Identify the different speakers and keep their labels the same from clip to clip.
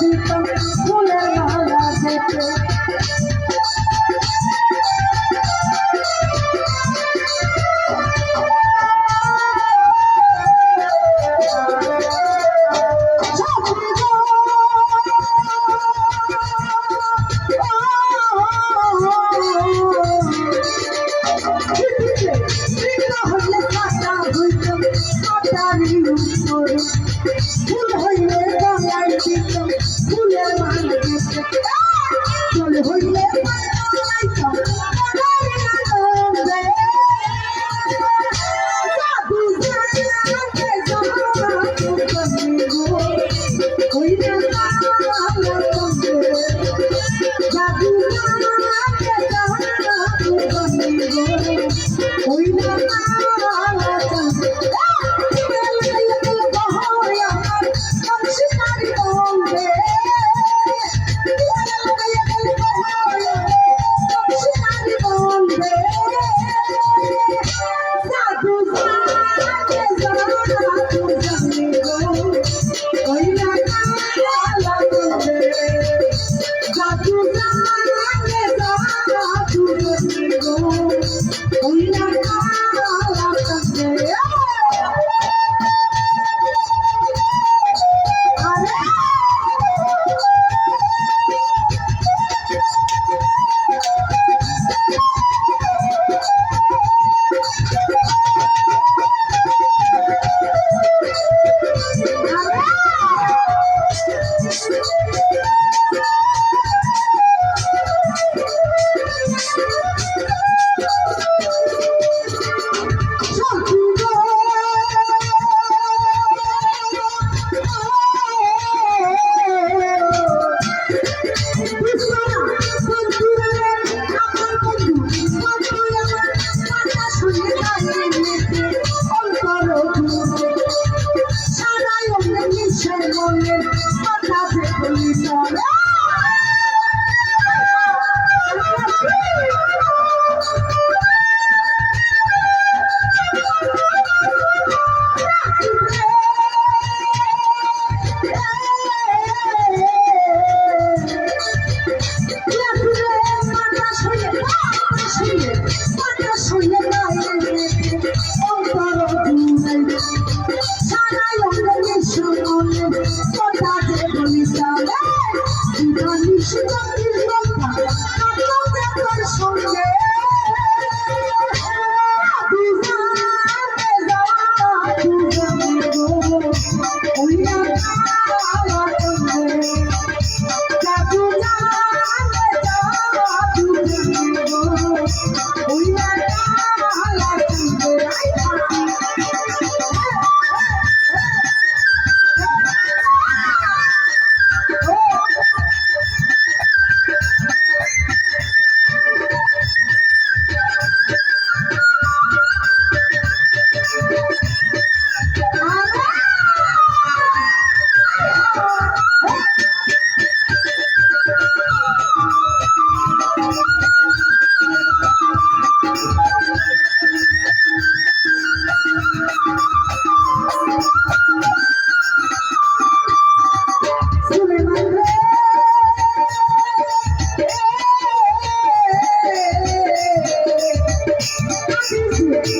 Speaker 1: দিতাম ফুলের Let my heart.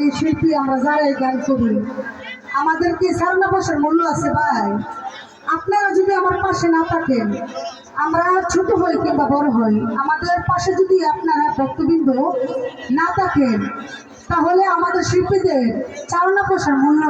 Speaker 1: এই শিল্পী, আমরা যারা এই গান করি, আমাদের কি সারনা বসার মূল্য আছে ভাই আপনারা যদি আমার পাশে না থাকেন, আমরা ছোট হই কিংবা বড় হই, আমাদের পাশে যদি আপনারা ভক্তবৃন্দ না থাকেন, তাহলে আমাদের শিল্পীদের চালনা পোষার মূল্য।